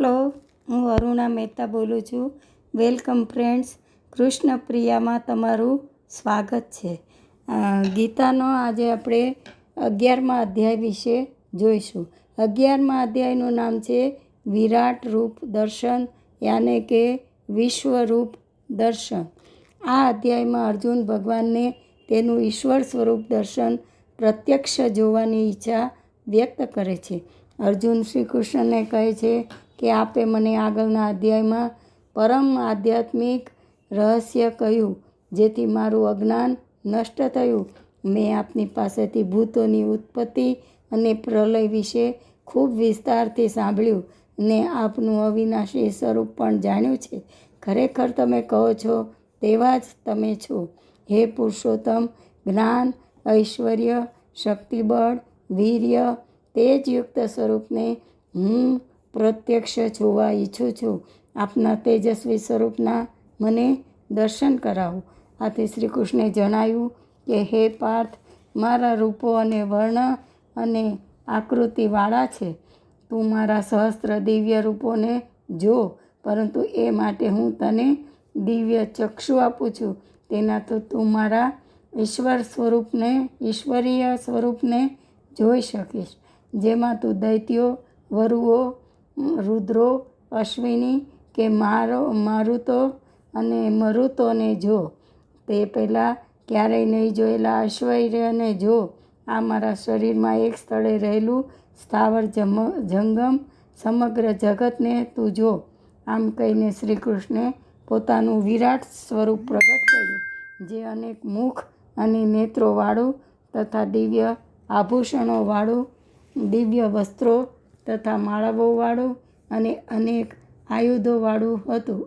Hello, હું અરુણા મહેતા બોલું છું. વેલકમ ફ્રેન્ડ્સ કૃષ્ણ પ્રિયામાં તમારું સ્વાગત છે. ગીતાનો આજે આપણે અગિયારમા અધ્યાય વિશે જોઈશું. અગિયારમા અધ્યાયનું નામ છે વિરાટ રૂપ દર્શન, યાને કે વિશ્વરૂપ દર્શન. આ અધ્યાયમાં અર્જુન ભગવાનને તેનું ઈશ્વર સ્વરૂપ દર્શન પ્રત્યક્ષ જોવાની ઈચ્છા વ્યક્ત કરે છે. અર્જુન શ્રી કૃષ્ણને કહે છે કે આપે મને આગળના અધ્યાયમાં પરમ આધ્યાત્મિક રહસ્ય કહ્યું, જેથી મારું અજ્ઞાન નષ્ટ થયું. મેં આપની પાસેથી ભૂતોની ઉત્પત્તિ અને પ્રલય વિશે ખૂબ વિસ્તારથી સાંભળ્યું ને આપનું અવિનાશી સ્વરૂપ પણ જાણ્યું છે. ખરેખર તમે કહો છો તેવા જ તમે છો. હે પુરુષોત્તમ, જ્ઞાન, ઐશ્વર્ય, શક્તિબળ, વીર્ય, તેજયુક્ત સ્વરૂપને હું પ્રત્યક્ષ જોવા ઈચ્છું છું. આપના તેજસ્વી સ્વરૂપના મને દર્શન કરાવો. આથી શ્રી કૃષ્ણે જણાવ્યું કે, હે પાર્થ, મારા રૂપો અને વર્ણ અને આકૃતિવાળા છે. તું મારા સહસ્ત્ર દિવ્ય રૂપોને જો, પરંતુ એ માટે હું તને દિવ્ય ચક્ષુ આપું છું. તેના તો તું મારા ઈશ્વર સ્વરૂપને, ઈશ્વરીય સ્વરૂપને જોઈ શકીશ. જેમાં તું દૈત્યો, વરુઓ રુદ્રો, અશ્વિની કે મારો, મારુતો અને મરુતોને જો. તે પહેલાં ક્યારેય નહીં જોયેલા ઐશ્વર્યને જો. આ મારા શરીરમાં એક સ્થળે રહેલું સ્થાવર જમ, જંગમ સમગ્ર જગતને તું જો. આમ કહીને શ્રી કૃષ્ણે પોતાનું વિરાટ સ્વરૂપ પ્રગટ કર્યું, જે અનેક મુખ અને નેત્રોવાળું તથા દિવ્ય આભૂષણોવાળું દિવ્ય વસ્ત્રો તથા માળાઓવાળું અને અનેક આયુધોવાળું હતું.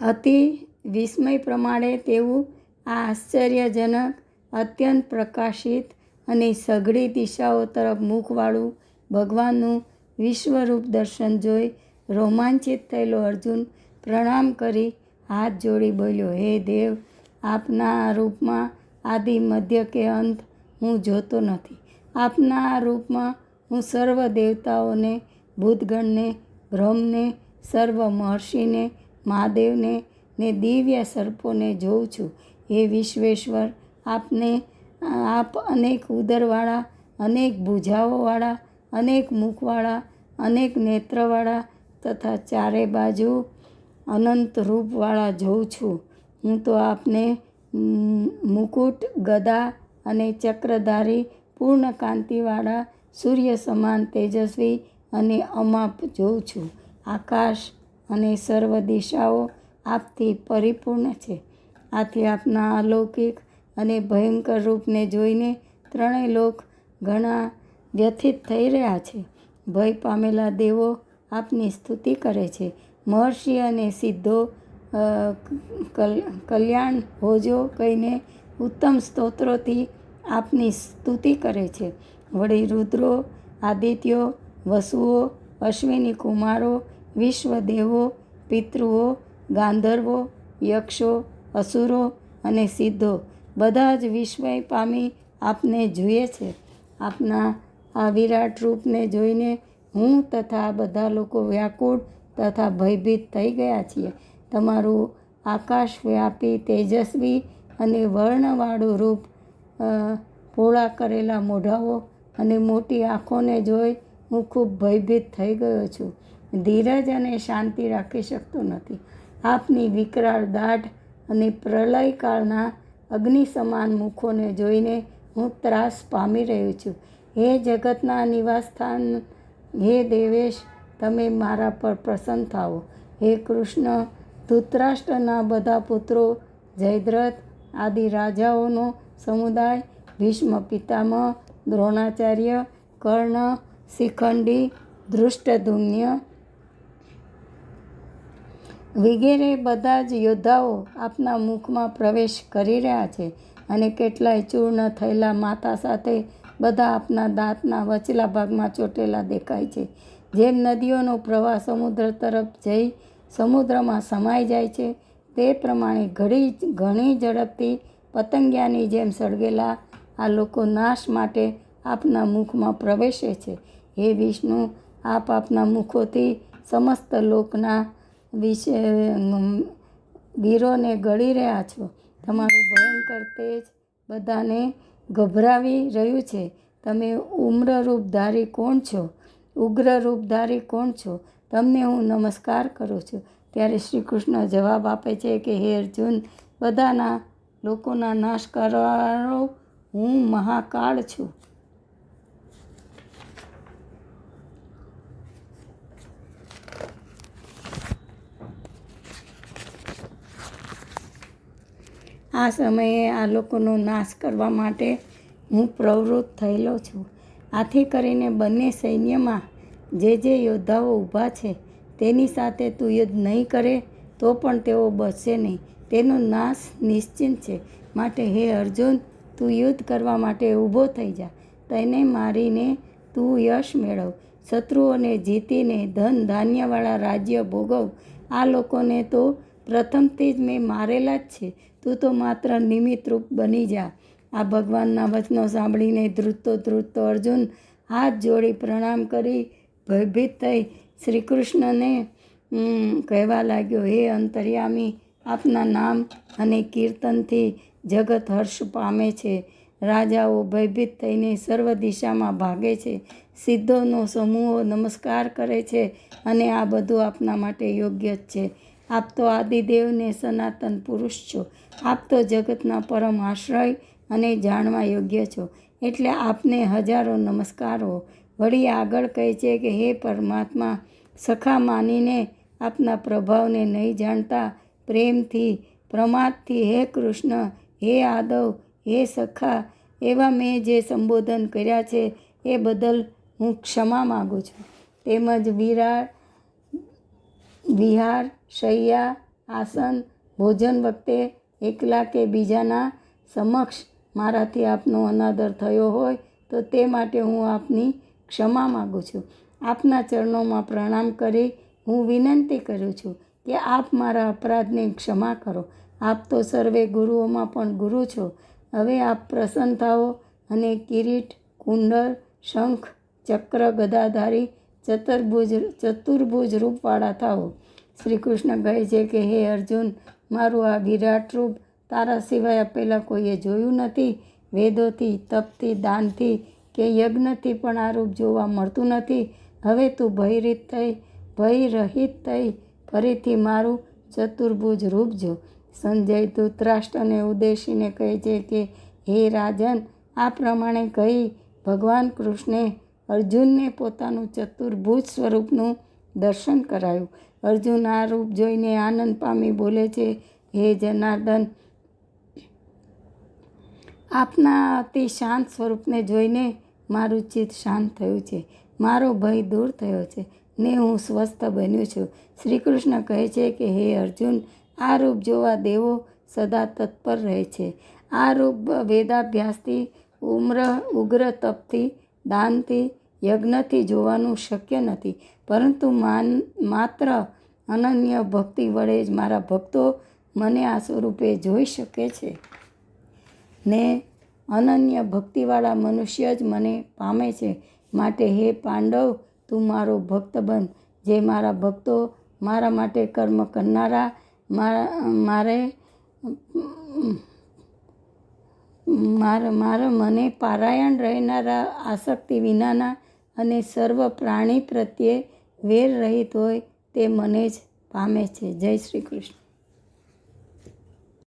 અતિ વિસ્મય પ્રમાણે તેવું આ આશ્ચર્યજનક, અત્યંત પ્રકાશિત અને સઘળી દિશાઓ તરફ મુખવાળું ભગવાનનું વિશ્વરૂપ દર્શન જોઈ રોમાંચિત થયેલો અર્જુન પ્રણામ કરી હાથ જોડી બોલ્યો, હે દેવ, આપના રૂપમાં આદિ મધ્ય કે અંત હું જોતો નથી. આપના રૂપમાં હું સર્વ દેવતાઓને, ભૂતગણને, બ્રહ્મને, સર્વ મહર્ષિને, મહાદેવને ને દિવ્ય સર્પોને જોઉં છું. હે વિશ્વેશ્વર, આપને, આપ અનેક ઉદરવાળા, અનેક ભુજાઓવાળા, અનેક મુખવાળા, અનેક નેત્રવાળા તથા ચારે બાજુ અનંત રૂપવાળા જોઉં છું. હું તો આપને મુકુટ, ગદા અને ચક્રધારી પૂર્ણ કાંતિવાળા સૂર્ય સમાન તેજસ્વી અને અમાપ જોઉં છું. આકાશ અને સર્વ દિશાઓ આપથી પરિપૂર્ણ છે. આથી આપના અલૌકિક અને ભયંકર રૂપને જોઈને ત્રણેય લોક ઘણા વ્યથિત થઈ રહ્યા છે. ભય પામેલા દેવો આપની સ્તુતિ કરે છે. મહર્ષિ અને સિદ્ધો કલ્યાણ હોજો કહીને ઉત્તમ સ્તોત્રોથી આપની સ્તુતિ કરે છે. વળી રુદ્રો, આદિત્યો, વસુઓ, અશ્વિની કુમારો, વિશ્વદેવો, પિતૃઓ, ગાંધર્વો, યક્ષો, અસુરો અને સિદ્ધો બધા જ વિસ્મય પામી આપને જુએ છે. આપના આ વિરાટ રૂપને જોઈને હું તથા બધા લોકો વ્યાકુળ તથા ભયભીત થઈ ગયા છીએ. તમારું આકાશવ્યાપી તેજસ્વી અને વર્ણવાળું રૂપ પોળા કરેલા મોઢાઓ અને મોટી આંખોને જોઈ હું ખૂબ ભયભીત થઈ ગયો છું. ધીરજ અને શાંતિ રાખી શકતો નથી. આપની વિકરાળ દાઢ અને પ્રલયકાળના અગ્નિ સમાન મુખોને જોઈને હું ત્રાસ પામી રહ્યો છું. હે જગતના નિવાસસ્થાન, હે દેવેશ, તમે મારા પર પ્રસન્ન થાઓ. હે કૃષ્ણ, ધૃતરાષ્ટ્રના બધા પુત્રો, જયદ્રથ આદિ રાજાઓનો સમુદાય, ભીષ્મ પિતામહ, દ્રોણાચાર્ય, કર્ણ, શિખંડી ધૃષ્ટધુમ્ય વગેરે બધા જ યોદ્ધાઓ આપના મુખમાં પ્રવેશ કરી રહ્યા છે અને કેટલાય ચૂર્ણ થયેલા માતા સાથે બધા આપના દાંતના વચલા ભાગમાં ચોટેલા દેખાય છે. જેમ નદીઓનો પ્રવાહ સમુદ્ર તરફ જઈ સમુદ્રમાં સમાઈ જાય છે તે પ્રમાણે ઘણી ઘણી ઝડપથી પતંગિયાની જેમ સળગેલા આ લોકો નાશ માટે આપના મુખમાં પ્રવેશે છે. હે વિષ્ણુ, આપ આપના મુખોથી સમસ્ત લોકના વિશે વીરોને ગળી રહ્યા છો. તમારું ભયંકર તેજ બધાને ગભરાવી રહ્યું છે. તમે ઉમ્ર રૂપધારી કોણ છો? ઉગ્ર રૂપધારી કોણ છો? તમને હું નમસ્કાર કરું છું. ત્યારે શ્રી કૃષ્ણ જવાબ આપે છે કે, હે અર્જુન, બધાના લોકોના નાશ કરવાનો હું મહાકાળ છું. આ સમયે આ લોકોનો નાશ કરવા માટે હું પ્રવૃત્ત થયેલો છું. આથી કરીને બંને સૈન્યમાં જે જે યોદ્ધાઓ ઊભા છે તેની સાથે તું યુદ્ધ નહીં કરે તો પણ તેઓ બચશે નહીં. તેનો નાશ નિશ્ચિત છે. માટે હે અર્જુન, તું યુદ્ધ કરવા માટે ઊભો થઈ જા. તેને મારીને તું યશ મેળવ. શત્રુઓને જીતીને ધન ધાન્યવાળા રાજ્ય ભોગવ. આ લોકોને તો પ્રથમથી જ મેં મારેલા જ છે. તું તો માત્ર નિમિત્તરૂપ બની જા. આ ભગવાનના વચનો સાંભળીને ધ્રુતો ધ્રુતો અર્જુન હાથ જોડી પ્રણામ કરી, ભયભીત થઈ શ્રી કૃષ્ણને કહેવા લાગ્યો, હે અંતર્યામી, આપના નામ અને કીર્તનથી જગત હર્ષ પામે છે. રાજાઓ ભયભીત થઈને સર્વ દિશામાં ભાગે છે. સિદ્ધોનો સમૂહો નમસ્કાર કરે છે અને આ બધું આપના માટે યોગ્ય જ છે. આપ તો આદિદેવને સનાતન પુરુષ છો. આપ તો જગતના પરમ આશ્રય અને જાણવા યોગ્ય છો. એટલે આપને હજારો નમસ્કારો. વળી આગળ કહે છે કે, હે પરમાત્મા, સખા માનીને આપના પ્રભાવને નહીં જાણતા, પ્રેમથી, પ્રમાદથી હે કૃષ્ણ, હે આદવ, હે સખા, એવા મેં જે સંબોધન કર્યા છે, એ બદલ હું ક્ષમા માગું છું. તેમજ વિરાર, વિહાર, શૈયા, આસન, ભોજન વખતે એકલા કે બીજાના સમક્ષ મારાથી આપનો અનાદર થયો હોય, તો તે માટે હું આપની ક્ષમા માગું છું. આપના ચરણોમાં પ્રણામ કરી હું વિનંતી કરું છું કે આપ મારા અપરાધને ક્ષમા કરો. આપ તો સર્વે ગુરુઓમાં પણ ગુરુ છો. હવે આપ પ્રસન્ન થાઓ અને કિરીટ, કુંડળ, શંખ, ચક્ર, ગદાધારી, ચતુર્ભુજ ચતુર્ભુજ રૂપવાળા થાઓ. શ્રી કૃષ્ણ કહે છે કે, હે અર્જુન, મારું આ વિરાટ રૂપ તારા સિવાય પહેલાં કોઈએ જોયું નથી? વેદોથી, તપથી, દાનથી કે યજ્ઞથી પણ આ રૂપ જોવા મળતું નથી. હવે તું ભયરીત થઈ ભય રહિત થઈ, ફરીથી મારું ચતુર્ભુજ રૂપ જો. સંજય ધૂતરાષ્ટ્રને ઉદ્દેશીને કહે છે કે, હે રાજન, આ પ્રમાણે કહી ભગવાન કૃષ્ણે અર્જુનને પોતાનું ચતુર્ભુજ સ્વરૂપનું દર્શન કરાયું. અર્જુન આ રૂપ જોઈને આનંદ પામી બોલે છે, હે જનાર્દન, આપના અતિ શાંત સ્વરૂપને જોઈને મારું ચિત્ત શાંત થયું છે. મારો ભય દૂર થયો છે ને હું સ્વસ્થ બન્યું છું. શ્રી કૃષ્ણ કહે છે કે, હે અર્જુન, આ રૂપ જોવા દેવો સદા તત્પર રહે છે. આ રૂપ વેદાભ્યાસથી, ઉમ્ર, ઉગ્ર તપથી, દાનથી, યજ્ઞથી જોવાનું શક્ય નથી. પરંતુ માન, માત્ર અનન્ય ભક્તિ વડે જ મારા ભક્તો મને આ સ્વરૂપે જોઈ શકે છે. ને અનન્ય ભક્તિવાળા મનુષ્ય જ મને પામે છે. માટે હે પાંડવ, તું મારો ભક્ત બન. જે મારા ભક્તો મારા માટે કર્મ કરનારા, મારે મારે, મારા મને પારાયણ રહેનારા આસક્તિ વિનાના અને સર્વ પ્રાણી પ્રત્યે વેર રહિત હોય તે મને જ પામે છે. જય શ્રી કૃષ્ણ.